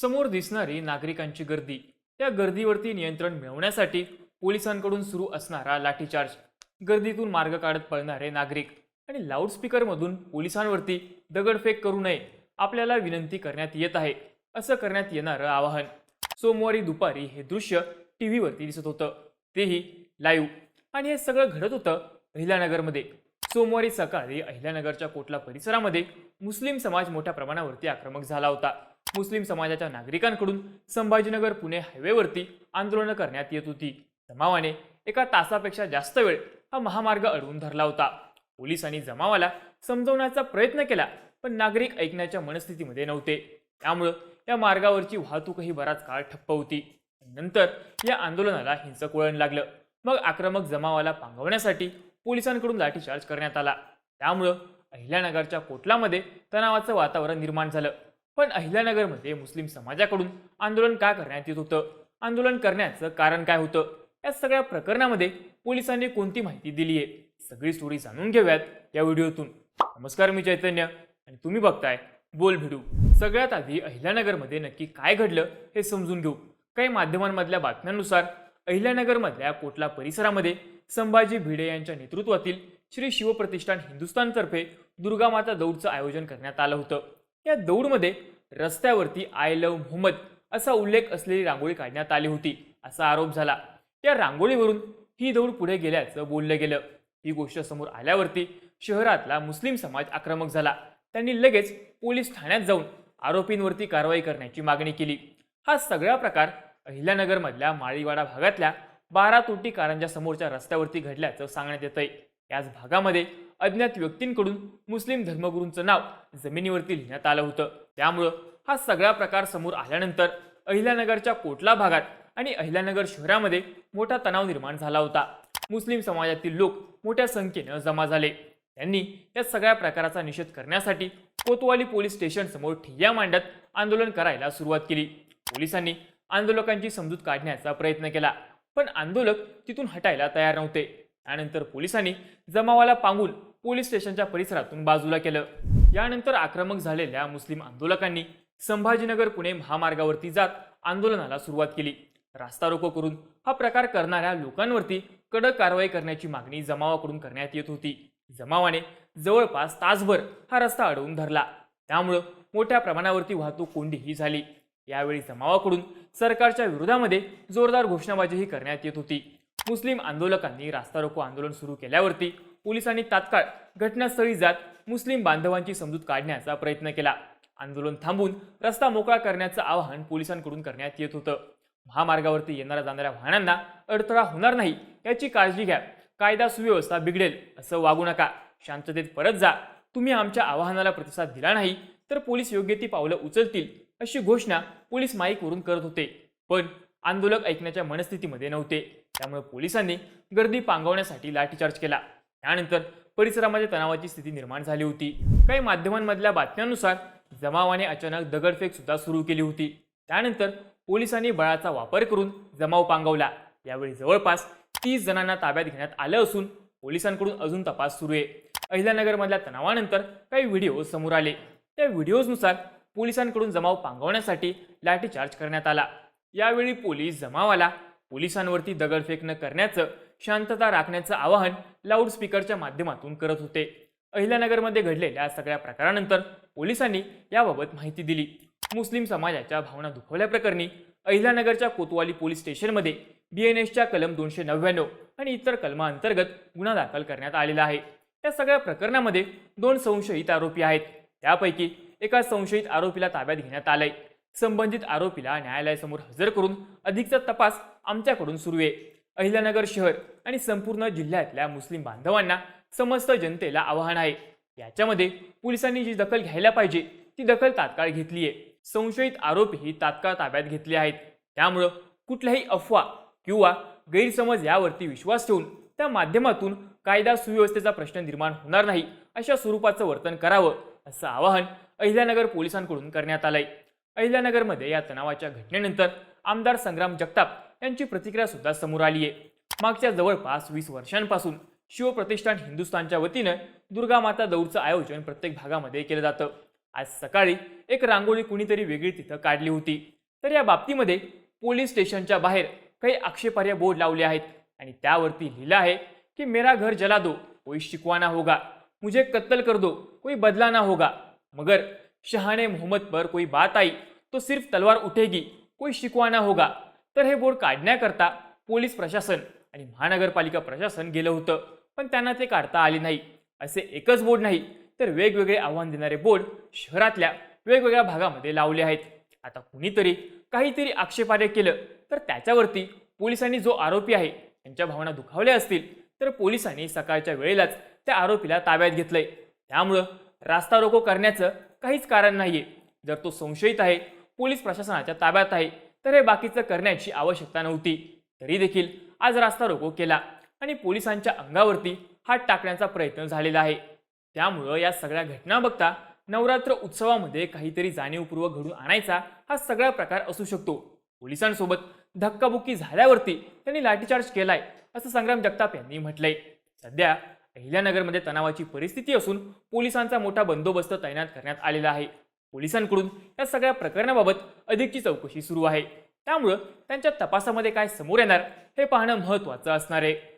समोर दिसणारी नागरिकांची गर्दी. त्या गर्दीवरती नियंत्रण मिळवण्यासाठी पोलिसांकडून सुरू असणारा लाठीचार्ज. गर्दीतून मार्ग काढत पळणारे नागरिक आणि लाऊडस्पीकरमधून पोलिसांवरती दगडफेक करू नये आपल्याला विनंती करण्यात येत आहे असं करण्यात येणारं आवाहन. सोमवारी दुपारी हे दृश्य टी व्हीवरती दिसत होतं. तेही लाईव्ह. आणि हे सगळं घडत होतं अहिल्यानगरमध्ये. सोमवारी सकाळी अहिल्यानगरच्या कोटला परिसरामध्ये मुस्लिम समाज मोठ्या प्रमाणावरती आक्रमक झाला होता. मुस्लिम समाजाच्या नागरिकांकडून संभाजीनगर पुणे हायवेवरती आंदोलनं करण्यात येत होती. जमावाने एका तासापेक्षा जास्त वेळ हा महामार्ग अडवून धरला होता. पोलिसांनी जमावाला समजवण्याचा प्रयत्न केला पण नागरिक ऐकण्याच्या मनस्थितीमध्ये नव्हते. त्यामुळं या मार्गावरची वाहतूकही बराच काळ ठप्प होती. नंतर या आंदोलनाला हिंसक वळण लागलं. मग आक्रमक जमावाला पांगवण्यासाठी पोलिसांकडून लाठीचार्ज करण्यात आला. त्यामुळं अहिल्यानगरच्या कोटलामध्ये तणावाचं वातावरण निर्माण झालं. पण अहिल्यानगरमध्ये मुस्लिम समाजाकडून आंदोलन का करण्यात येत होतं? आंदोलन करण्याचं कारण काय होतं? या सगळ्या प्रकरणामध्ये पोलिसांनी कोणती माहिती दिली आहे सगळी स्टोरी जाणून घेऊयात या व्हिडिओतून. नमस्कार मी चैतन्य आणि तुम्ही बघताय बोल भिडू सगळ्यात आधी अहिल्यानगरमध्ये नक्की काय घडलं हे समजून घेऊ. काही माध्यमांमधल्या बातम्यांनुसार अहिल्यानगरमधल्या कोटला परिसरामध्ये संभाजी भिडे यांच्या नेतृत्वातील श्री शिवप्रतिष्ठान हिंदुस्थानतर्फे दुर्गामाता दौडचं आयोजन करण्यात आलं होतं. या दौडमध्ये रस्त्यावरती आय लव्ह मोहम्मद असा उल्लेख असलेली रांगोळी काढण्यात आली होती असा आरोप झाला. या रांगोळीवरून ही दौड पुढे गेल्याचं बोललं गेलं. ही गोष्ट समोर आल्यावरती शहरातला मुस्लिम समाज आक्रमक झाला. त्यांनी लगेच पोलीस ठाण्यात जाऊन आरोपींवरती कारवाई करण्याची मागणी केली. हा सगळा प्रकार अहिल्यानगरमधल्या माळीवाडा भागातल्या बारा तोटी कारंजा समोरच्या रस्त्यावरती घडल्याचं सांगण्यात येतंय. याच भागामध्ये अज्ञात व्यक्तींकडून मुस्लिम धर्मगुरूंचं नाव जमिनीवरती लिहिण्यात आलं होतं. त्यामुळं हा सगळा प्रकार समोर आल्यानंतर अहिल्यानगरच्या कोटला भागात आणि अहिल्यानगर शहरामध्ये मोठा तणाव निर्माण झाला होता. मुस्लिम समाजातील लोक मोठ्या संख्येनं जमा झाले. त्यांनी या सगळ्या प्रकाराचा निषेध करण्यासाठी कोतवाली पोलीस स्टेशन समोर ठिय्या मांडत आंदोलन करायला सुरुवात केली. पोलिसांनी आंदोलकांची समजूत काढण्याचा प्रयत्न केला पण आंदोलक तिथून हटायला तयार नव्हते. त्यानंतर पोलिसांनी जमावाला पांगून पोलीस स्टेशनच्या परिसरातून बाजूला केलं. यानंतर आक्रमक झालेल्या मुस्लिम आंदोलकांनी संभाजीनगर पुणे महामार्गावरती जात आंदोलनाला सुरुवात केली. रास्ता रोको करून हा प्रकार करणाऱ्या लोकांवरती कडक कारवाई करण्याची मागणी जमावाकडून करण्यात येत होती. जमावाने जवळपास तासभर हा रस्ता अडवून धरला. त्यामुळं मोठ्या प्रमाणावरती वाहतूक कोंडीही झाली. यावेळी जमावाकडून सरकारच्या विरोधामध्ये जोरदार घोषणाबाजीही करण्यात येत होती. मुस्लिम आंदोलकांनी रास्ता रोको आंदोलन सुरू केल्यावरती पोलिसांनी तात्काळ घटनास्थळी जात मुस्लिम बांधवांची समजूत काढण्याचा प्रयत्न केला. आंदोलन थांबून रस्ता मोकळा करण्याचं आवाहन पोलिसांकडून करण्यात येत होतं. महामार्गावरती येणाऱ्या जाणाऱ्या वाहनांना अडथळा होणार नाही याची काळजी घ्या. कायदा सुव्यवस्था बिघडेल असं वागू नका. शांततेत परत जा. तुम्ही आमच्या आवाहनाला प्रतिसाद दिला नाही तर पोलीस योग्य ती पावलं उचलतील अशी घोषणा पोलीस माईकवरून करत होते. पण आंदोलक ऐकण्याच्या मनस्थितीमध्ये नव्हते. त्यामुळे पोलिसांनी गर्दी पांगवण्यासाठी लाठीचार्ज केला. त्यानंतर परिसरामध्ये तणावाची स्थिती निर्माण झाली होती. काही माध्यमांमधल्या बातम्यांनुसार जमावाने अचानक दगडफेक सुद्धा सुरू केली होती. त्यानंतर पोलिसांनी बळाचा वापर करून जमाव पांगवला. यावेळी जवळपास तीस जणांना ताब्यात घेण्यात आलं असून पोलिसांकडून अजून तपास सुरू आहे. अहिल्यानगरमधल्या तणावानंतर काही व्हिडिओ समोर आले. त्या व्हिडिओजनुसार पोलिसांकडून जमाव पांगवण्यासाठी लाठीचार्ज करण्यात आला. यावेळी पोलीस जमावाला पोलिसांवरती दगडफेक न करण्याचं शांतता राखण्याचं आवाहन लाऊडस्पीकरच्या माध्यमातून करत होते. अहिल्यानगरमध्ये घडलेल्या सगळ्या प्रकारानंतर पोलिसांनी याबाबत माहिती दिली. मुस्लिम समाजाच्या भावना दुखवल्याप्रकरणी अहिल्यानगरच्या कोतवाली पोलीस स्टेशनमध्ये बी एन एसच्या कलम दोनशे नव्याण्णव आणि इतर कलमांतर्गत गुन्हा दाखल करण्यात आलेला आहे. या सगळ्या प्रकरणामध्ये दोन संशयित आरोपी आहेत. त्यापैकी एका संशयित आरोपीला ताब्यात घेण्यात आलंय. संबंधित आरोपीला न्यायालयासमोर हजर करून अधिकचा तपास आमच्याकडून सुरू आहे. अहिल्यानगर शहर आणि संपूर्ण जिल्ह्यातल्या मुस्लिम बांधवांना समस्त जनतेला आवाहन आहे. याच्यामध्ये पोलिसांनी जी दखल घ्यायला पाहिजे ती दखल तात्काळ घेतली आहे. संशयित आरोपीही तात्काळ ताब्यात घेतले आहेत. त्यामुळं कुठल्याही अफवा किंवा गैरसमज यावरती विश्वास ठेवून त्या माध्यमातून कायदा सुव्यवस्थेचा प्रश्न निर्माण होणार नाही अशा स्वरूपाचं वर्तन करावं असं आवाहन अहिल्यानगर पोलिसांकडून करण्यात आलंय. अहिल्यानगरमध्ये या तणावाच्या घटनेनंतर आमदार संग्राम जगताप यांची प्रतिक्रिया सुद्धा समोर आली आहे. मागच्या जवळपास वीस वर्षांपासून शिवप्रतिष्ठान हिंदुस्थानच्या वतीनं दुर्गा माता दौडचं आयोजन प्रत्येक भागामध्ये केलं जातं. आज सकाळी एक रांगोळी कुणीतरी वेगळी तिथं काढली होती. तर या बाबतीमध्ये पोलीस स्टेशनच्या बाहेर काही आक्षेपार्ह बोर्ड लावले आहेत आणि त्यावरती लिहिलं आहे की मेरा घर जला दो कोई शिकवाना होगा. मुझे कत्तल कर दो कोई बदला ना होगा. मगर शहाने मोहम्मद पर कोई बात आई तो सिर्फ तलवार उठेगी कोई शिकवाना होगा। तर हे बोर्ड काढण्याकरता पोलीस प्रशासन आणि महानगरपालिका प्रशासन गेलं होतं पण त्यांना ते काढता आले नाही. असे एकच बोर्ड नाही तर वेगवेगळे आव्हान देणारे बोर्ड शहरातल्या वेगवेगळ्या भागामध्ये लावले आहेत. आता कुणीतरी काहीतरी आक्षेपार्ह केलं तर त्याच्यावरती पोलिसांनी जो आरोपी आहे त्यांच्या भावना दुखावल्या असतील तर पोलिसांनी सकाळच्या वेळेलाच त्या आरोपीला ताब्यात घेतलंय. त्यामुळं रास्ता रोको करण्याचं काहीच कारण नाहीये. जर तो संशयित आहे पोलीस प्रशासनाच्या ताब्यात आहे तर हे बाकीचं करण्याची आवश्यकता नव्हती. तरी देखील आज रास्ता रोको केला आणि पोलिसांच्या अंगावरती हात टाकण्याचा प्रयत्न झालेला आहे. त्यामुळं या सगळ्या घटना बघता नवरात्र उत्सवामध्ये काहीतरी जाणीवपूर्वक घडून आणायचा हा सगळा प्रकार असू शकतो. पोलिसांसोबत धक्काबुक्की झाल्यावरती त्यांनी लाठीचार्ज केलाय असं संग्राम जगताप यांनी म्हटलंय. सध्या अहिल्यानगरमध्ये तणावाची परिस्थिती असून पोलिसांचा मोठा बंदोबस्त तैनात करण्यात आलेला आहे. पोलिसांकडून या सगळ्या प्रकरणाबाबत अधिकची चौकशी सुरू आहे. त्यामुळं त्यांच्या तपासामध्ये काय समोर येणार हे पाहणं महत्त्वाचं असणार आहे.